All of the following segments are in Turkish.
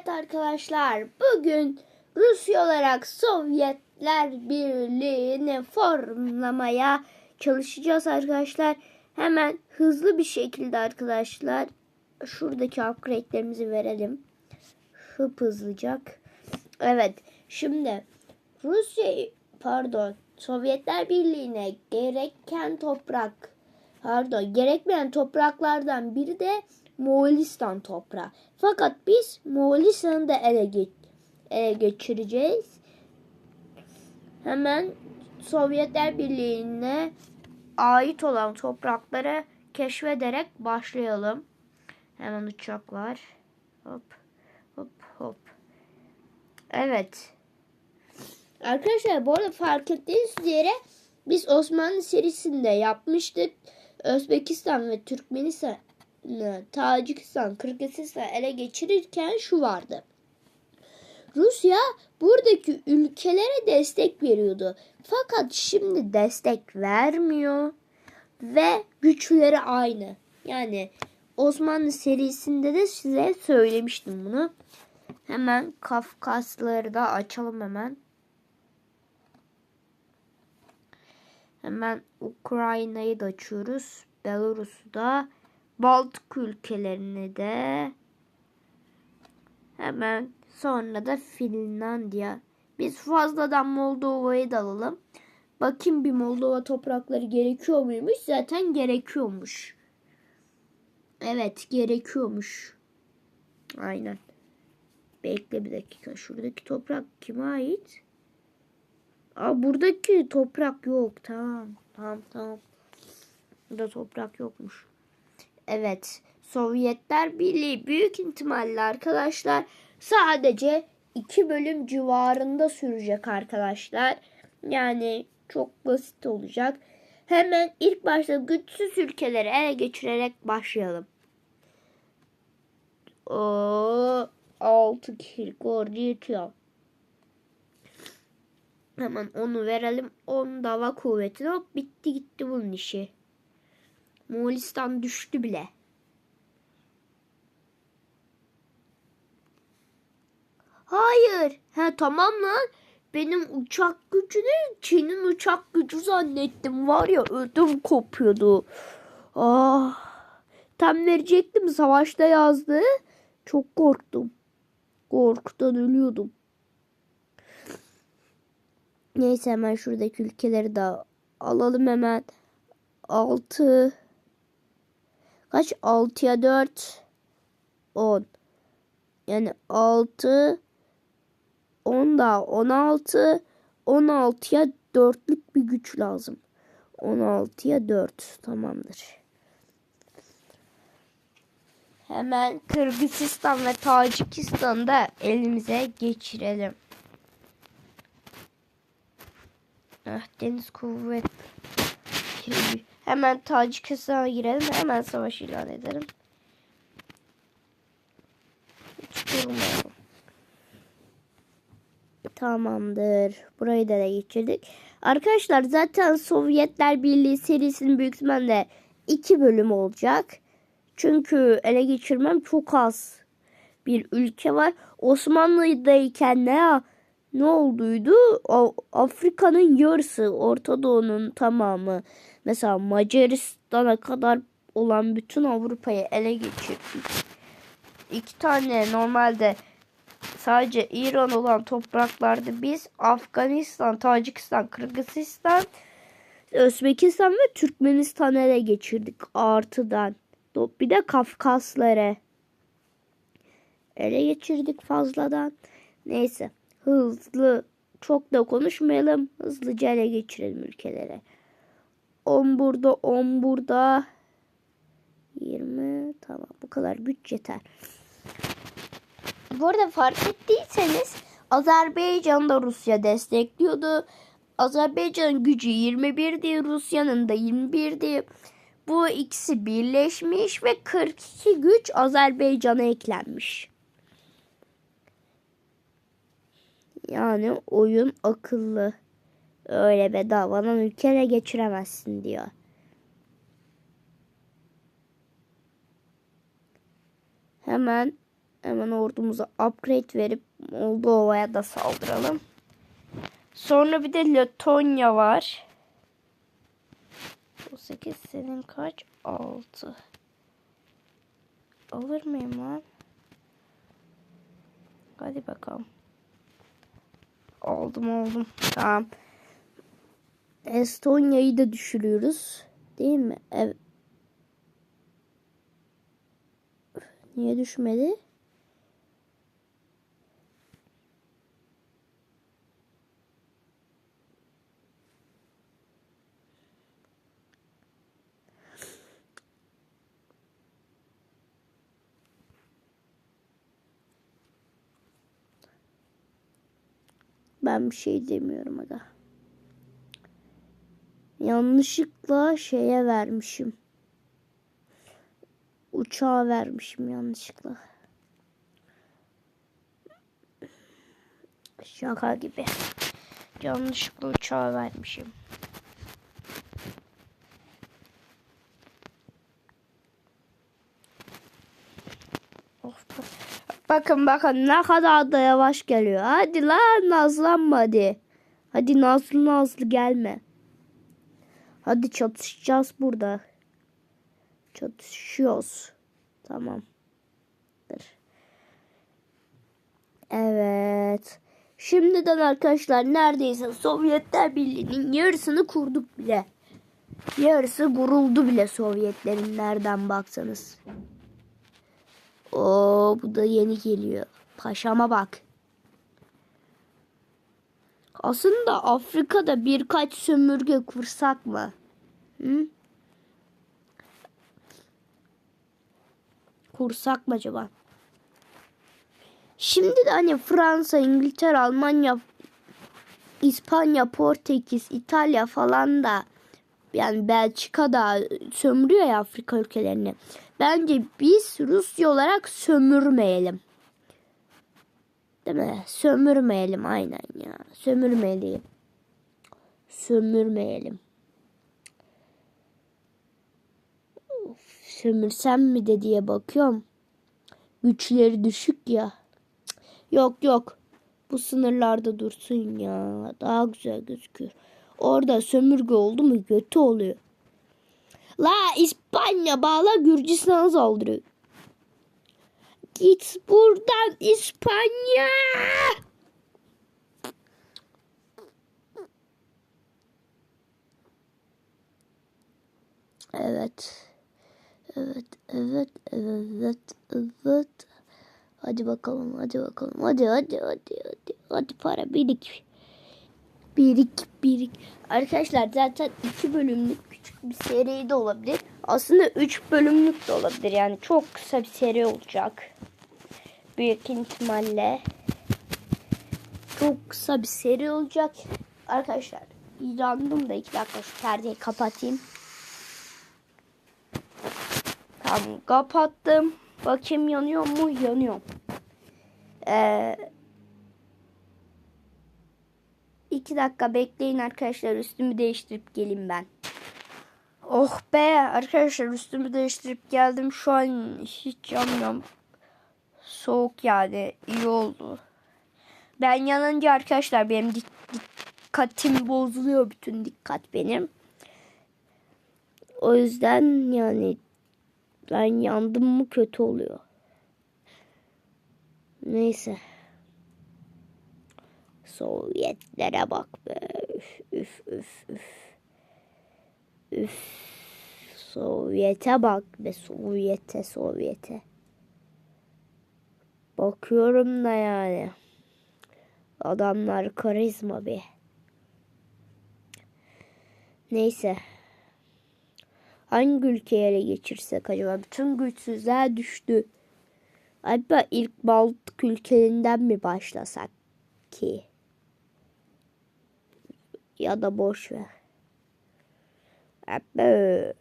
Evet arkadaşlar bugün Rusya olarak Sovyetler Birliği'ni formlamaya çalışacağız arkadaşlar. Hemen hızlı bir şekilde arkadaşlar şuradaki upgrade'lerimizi verelim. Hıp hızlıcak. Evet şimdi Rusya pardon Sovyetler Birliği'ne gereken toprak pardon gerekmeyen topraklardan biri de Moğolistan toprağı. Fakat biz Moğolistan'ı da ele, geç ele geçireceğiz. Hemen Sovyetler Birliği'ne ait olan toprakları keşfederek başlayalım. Hemen uçaklar. Hop hop hop. Evet. Arkadaşlar bu arada fark ettiğiniz üzere biz Osmanlı serisinde yapmıştık. Özbekistan ve Türkmenistan Tacikistan, Kırgızistan ele geçirirken şu vardı. Rusya buradaki ülkelere destek veriyordu. Fakat şimdi destek vermiyor ve güçleri aynı. Yani Osmanlı serisinde de size söylemiştim bunu. Hemen Kafkasları da açalım hemen. Hemen Ukrayna'yı da açıyoruz. Belarus'u da Baltık ülkelerini de hemen sonra da Finlandiya. Biz fazladan Moldova'yı da alalım. Bakayım bir Moldova toprakları gerekiyor muymuş? Zaten gerekiyormuş. Evet gerekiyormuş. Aynen. Bekle bir dakika. Şuradaki toprak kime ait? Aa, buradaki toprak yok. Tamam. Tamam tamam. Burada toprak yokmuş. Evet. Sovyetler Birliği büyük ihtimalle arkadaşlar sadece iki bölüm civarında sürecek arkadaşlar. Yani çok basit olacak. Hemen ilk başta güçsüz ülkeleri ele geçirerek başlayalım. O 6 Kirgor yetiyor. Hemen onu verelim. 10 dava kuvveti. Hop bitti gitti bunun işi. Moğolistan düştü bile. Hayır. He tamam lan. Benim uçak gücünü Çin'in uçak gücü zannettim. Var ya ödüm kopuyordu. Ah. Tam verecektim savaşta yazdı. Çok korktum. Korkudan ölüyordum. Neyse hemen şuradaki ülkeleri de alalım hemen. 6 kaç? 6'ya 4 10 yani 6 10 daha 16 16'ya 4'lük bir güç lazım. 16'ya 4 tamamdır. Hemen Kırgızistan ve Tacikistan'da elimize geçirelim. Ah, deniz kuvvet. Hemen Tacikistan'a girelim. Hemen savaş ilan edelim. Hiç durmayalım. Tamamdır. Burayı da, geçirdik. Arkadaşlar zaten Sovyetler Birliği serisinin büyük ihtimalle iki bölüm olacak. Çünkü ele geçirmem çok az bir ülke var. Osmanlı'dayken ne ne olduydu? Afrika'nın yarısı, Orta Doğu'nun tamamı. Mesela Macaristan'a kadar olan bütün Avrupa'yı ele geçirdik. İki tane normalde sadece İran olan topraklarda biz Afganistan, Tacikistan, Kırgızistan, Özbekistan ve Türkmenistan ele geçirdik artıdan. Bir de Kafkasları ele geçirdik fazladan. Neyse hızlı çok da konuşmayalım. Hızlıca ele geçirelim ülkelere. 10 burada 10 burada 20 tamam bu kadar güç yeter. Bu arada fark ettiyseniz Azerbaycan da Rusya destekliyordu. Azerbaycan'ın gücü 21 diye Rusya'nın da 21 diye. Bu ikisi birleşmiş ve 42 güç Azerbaycan'a eklenmiş. Yani oyun akıllı. Öyle bedavadan ülkene geçiremezsin diyor. Hemen Hemen ordumuza upgrade verip Moldova'ya da saldıralım. Sonra bir de Letonya var. Bu 8 senin kaç? 6. Alır mıyım lan? Hadi bakalım. Aldım aldım. Tamam. Estonya'yı da düşürüyoruz. Değil mi? Evet. Niye düşmedi? Ben bir şey demiyorum aga. Yanlışlıkla şeye vermişim. Uçağa vermişim yanlışlıkla. Şaka gibi. Yanlışlıkla uçağa vermişim. Bakın bakın ne kadar da yavaş geliyor. Hadi lan nazlanma hadi. Hadi nazlı nazlı gelme. Hadi çatışacağız burada. Çatışıyoruz. Tamam. Evet. Şimdiden arkadaşlar neredeyse Sovyetler Birliği'nin yarısını kurduk bile. Yarısı kuruldu bile Sovyetlerin nereden baksanız. Oo bu da yeni geliyor. Paşama bak. Aslında Afrika'da birkaç sömürge kursak mı? Hı? Kursak mı acaba? Şimdi de hani Fransa, İngiltere, Almanya, İspanya, Portekiz, İtalya falan da yani Belçika da sömürüyor ya Afrika ülkelerini. Bence biz Rusya olarak sömürmeyelim. Değil mi? Sömürmeyelim aynen ya. Sömürmeyelim. Sömürmeyelim. Of, sömürsem mi de diye bakıyorum. Güçleri düşük ya. Yok yok. Bu sınırlarda dursun ya. Daha güzel gözüküyor. Orada sömürge oldu mu kötü oluyor. La İspanya bağla Gürcistan saldırıyor. Git buradan İspanya. Evet. Evet, evet, evet, evet. Hadi bakalım, hadi bakalım. Hadi, hadi, hadi, hadi. Hadi para birik. Birik, birik. Arkadaşlar zaten iki bölümlük küçük bir seri de olabilir. Aslında üç bölümlük de olabilir. Yani çok kısa bir seri olacak. Büyük ihtimalle. Çok kısa bir seri olacak. Arkadaşlar yandım da iki dakika şu perdeyi kapatayım. Tamam kapattım. Bakayım yanıyor mu? Yanıyor. Ee, iki dakika bekleyin arkadaşlar. Üstümü değiştirip geleyim ben. Oh be arkadaşlar üstümü değiştirip geldim. Şu an hiç yanmıyorum. Soğuk yani iyi oldu. Ben yanınca arkadaşlar benim dik- dikkatim bozuluyor. Bütün dikkat benim. O yüzden yani ben yandım mı kötü oluyor. Neyse. Sovyetlere bak be. Üf üf üf üf. Üf. Sovyete bak be. Sovyete Sovyete. Bakıyorum da yani. Adamlar karizma be. Neyse. Hangi ülkeyi ele geçirsek acaba? Bütün güçsüzler düştü. Acaba ilk Baltık ülkelerinden mi başlasak ki? Ya da boş ver. Abi.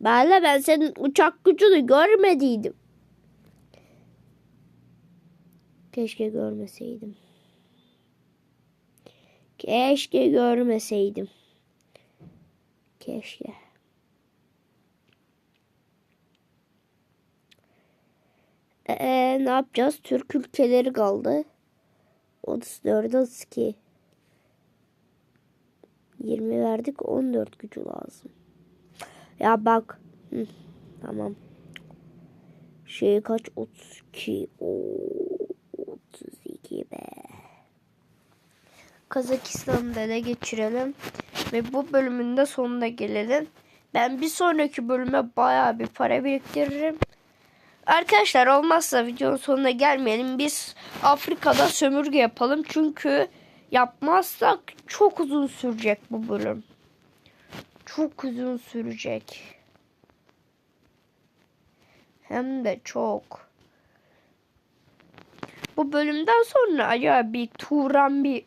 Ben de ben senin uçak gücünü görmediydim. Keşke görmeseydim. Keşke görmeseydim. Keşke. Ee, ne yapacağız? Türk ülkeleri kaldı. 34, 32. 20 verdik 14 gücü lazım. Ya bak. Hı, tamam. Şey kaç? 32. Oo, 32 be. Kazakistan'ı ele geçirelim. Ve bu bölümün de sonuna gelelim. Ben bir sonraki bölüme bayağı bir para biriktiririm. Arkadaşlar olmazsa videonun sonuna gelmeyelim. Biz Afrika'da sömürge yapalım. Çünkü yapmazsak çok uzun sürecek bu bölüm. Çok uzun sürecek. Hem de çok. Bu bölümden sonra acaba bir Turan bir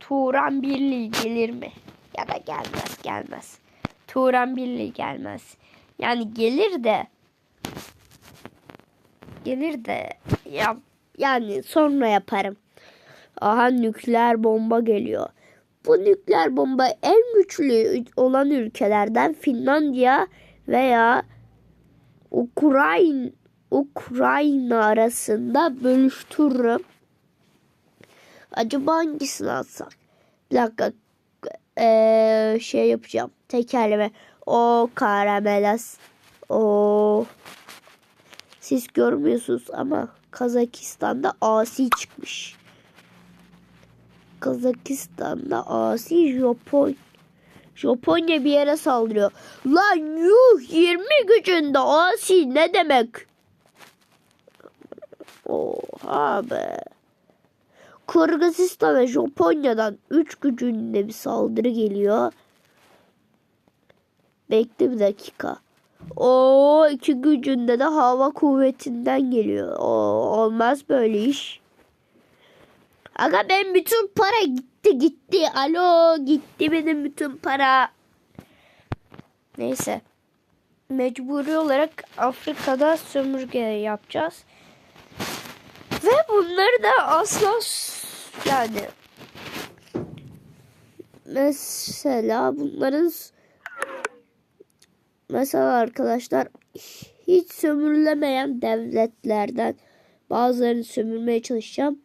Turan Birliği gelir mi? Ya da gelmez gelmez. Turan Birliği gelmez. Yani gelir de gelir de ya yani sonra yaparım. Aha nükleer bomba geliyor. Bu nükleer bomba en güçlü olan ülkelerden Finlandiya veya Ukrayna Ukrayna arasında bölüştürürüm. Acaba hangisini alsak? Bir dakika. Ee, şey yapacağım. Tekerleme. O karamelas. O siz görmüyorsunuz ama Kazakistan'da asi çıkmış. Kazakistan'da asi Japon. Japonya bir yere saldırıyor. Lan yuh 20 gücünde asi ne demek? Oha be. Kırgızistan ve Japonya'dan 3 gücünde bir saldırı geliyor. Bekle bir dakika. O iki gücünde de hava kuvvetinden geliyor. O olmaz böyle iş. Aga ben bütün para gitti gitti. Alo gitti benim bütün para. Neyse. Mecburi olarak Afrika'da sömürge yapacağız. Ve bunları da asla yani mesela bunların mesela arkadaşlar hiç sömürülemeyen devletlerden bazılarını sömürmeye çalışacağım.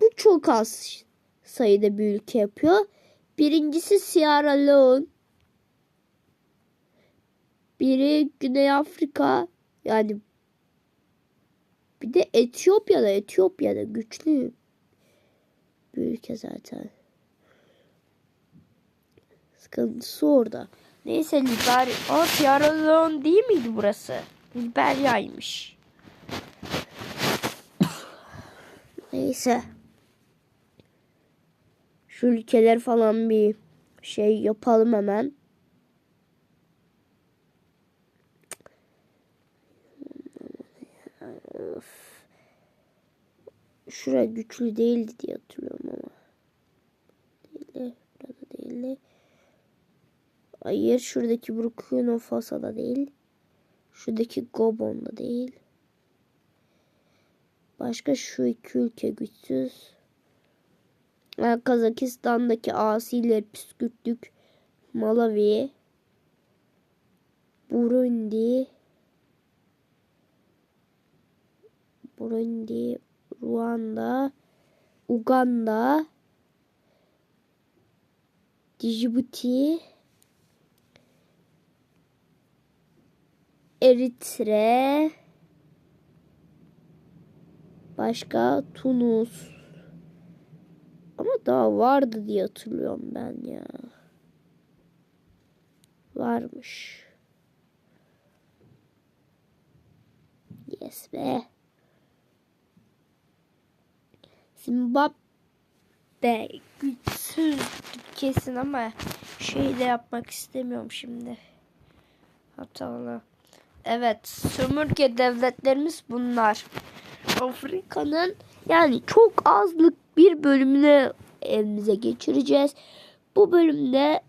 Bu çok az sayıda bir ülke yapıyor. Birincisi Sierra Leone. Biri Güney Afrika. Yani bir de Etiyopya'da. Etiyopya'da güçlü bir ülke zaten. Sıkıntısı orada. Neyse Liberya. Aa Sierra değil miydi burası? Liberya'ymış. Neyse. Şu ülkeler falan bir şey yapalım hemen. Şura güçlü değildi diye hatırlıyorum ama. Değil, burada değil. Hayır şuradaki Burkina Faso'da değil. Şuradaki Gabon'da değil. Başka şu iki ülke güçsüz. Kazakistan'daki asileri püskürttük. Malawi. Burundi. Burundi. Ruanda. Uganda. Djibouti. Eritre. Başka Tunus. Ama daha vardı diye hatırlıyorum ben ya. Varmış. Yes be. Zimbabwe güçsüz kesin ama şey de yapmak istemiyorum şimdi. Hatalı. Evet, sömürge devletlerimiz bunlar. Afrika'nın yani çok azlık bir bölümünü elimize geçireceğiz. Bu bölümde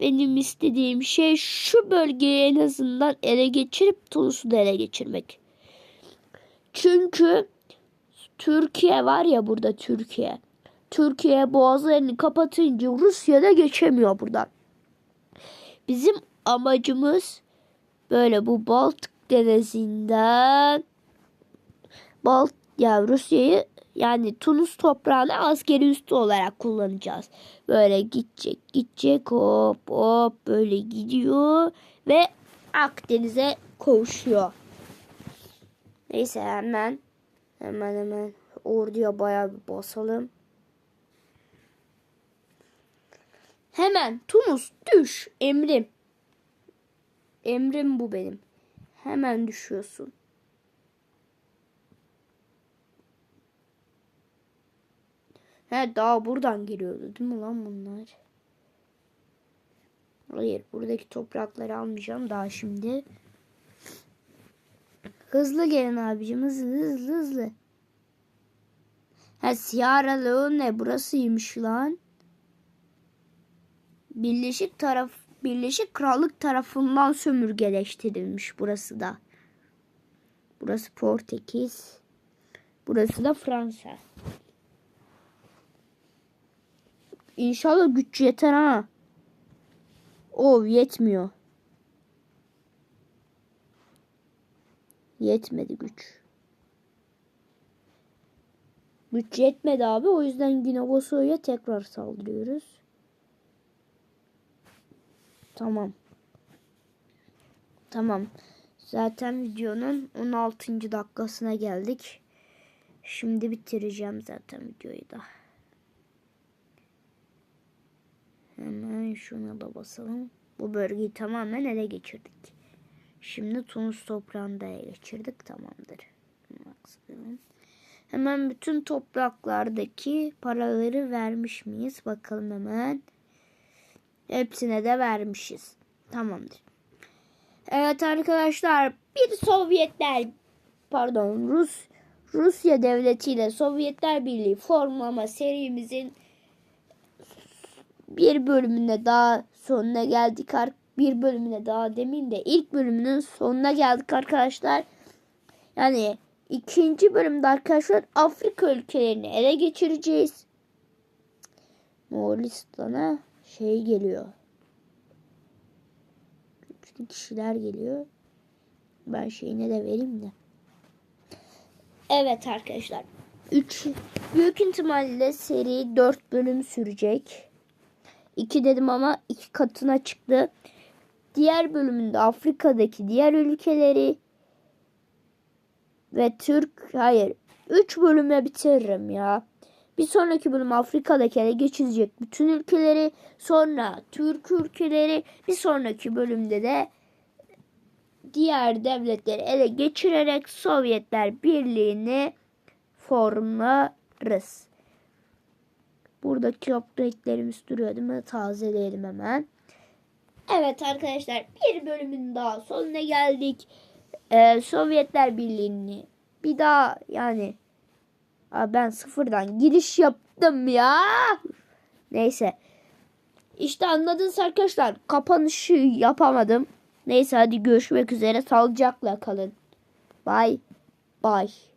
benim istediğim şey şu bölgeyi en azından ele geçirip Tunus'u da ele geçirmek. Çünkü Türkiye var ya burada Türkiye. Türkiye boğazlarını kapatınca Rusya da geçemiyor buradan. Bizim amacımız böyle bu Baltık denizinden Bal ya Rusya'yı yani Tunus toprağını askeri üstü olarak kullanacağız. Böyle gidecek gidecek hop hop böyle gidiyor ve Akdeniz'e kavuşuyor. Neyse hemen hemen hemen orduya bayağı bir basalım. Hemen Tunus düş emrim. Emrim bu benim. Hemen düşüyorsun. He daha buradan geliyordu değil mi lan bunlar? Hayır buradaki toprakları almayacağım daha şimdi. Hızlı gelin abicim hızlı hızlı hızlı. Ha Sierra Leone burasıymış lan. Birleşik taraf Birleşik Krallık tarafından sömürgeleştirilmiş burası da. Burası Portekiz. Burası da Fransa. İnşallah güç yeter ha. O yetmiyor. Yetmedi güç. Güç yetmedi abi. O yüzden Güney tekrar saldırıyoruz. Tamam. Tamam. Zaten videonun 16. dakikasına geldik. Şimdi bitireceğim zaten videoyu da. Hemen şuna da basalım. Bu bölgeyi tamamen ele geçirdik. Şimdi Tunus toprağını da geçirdik. Tamamdır. Hemen bütün topraklardaki paraları vermiş miyiz? Bakalım hemen. Hepsine de vermişiz. Tamamdır. Evet arkadaşlar bir Sovyetler pardon Rus Rusya devleti ile Sovyetler Birliği formlama serimizin bir bölümüne daha sonuna geldik. Bir bölümüne daha demin de ilk bölümünün sonuna geldik arkadaşlar. Yani ikinci bölümde arkadaşlar Afrika ülkelerini ele geçireceğiz. Moğolistan'a şey geliyor. Bütün kişiler geliyor. Ben şeyine de vereyim de. Evet arkadaşlar. 3 büyük ihtimalle seri 4 bölüm sürecek. 2 dedim ama 2 katına çıktı. Diğer bölümünde Afrika'daki diğer ülkeleri ve Türk hayır 3 bölüme bitiririm ya. Bir sonraki bölüm Afrika'daki ele geçirecek bütün ülkeleri, sonra Türk ülkeleri, bir sonraki bölümde de diğer devletleri ele geçirerek Sovyetler Birliği'ni formlarız. Buradaki update'lerimiz duruyor değil mi? Tazeleyelim hemen. Evet arkadaşlar bir bölümün daha sonuna geldik. Ee, Sovyetler Birliği'ni bir daha yani Aa, ben sıfırdan giriş yaptım ya. Neyse. İşte anladınız arkadaşlar. Kapanışı yapamadım. Neyse hadi görüşmek üzere. Sağlıcakla kalın. Bye. Bye.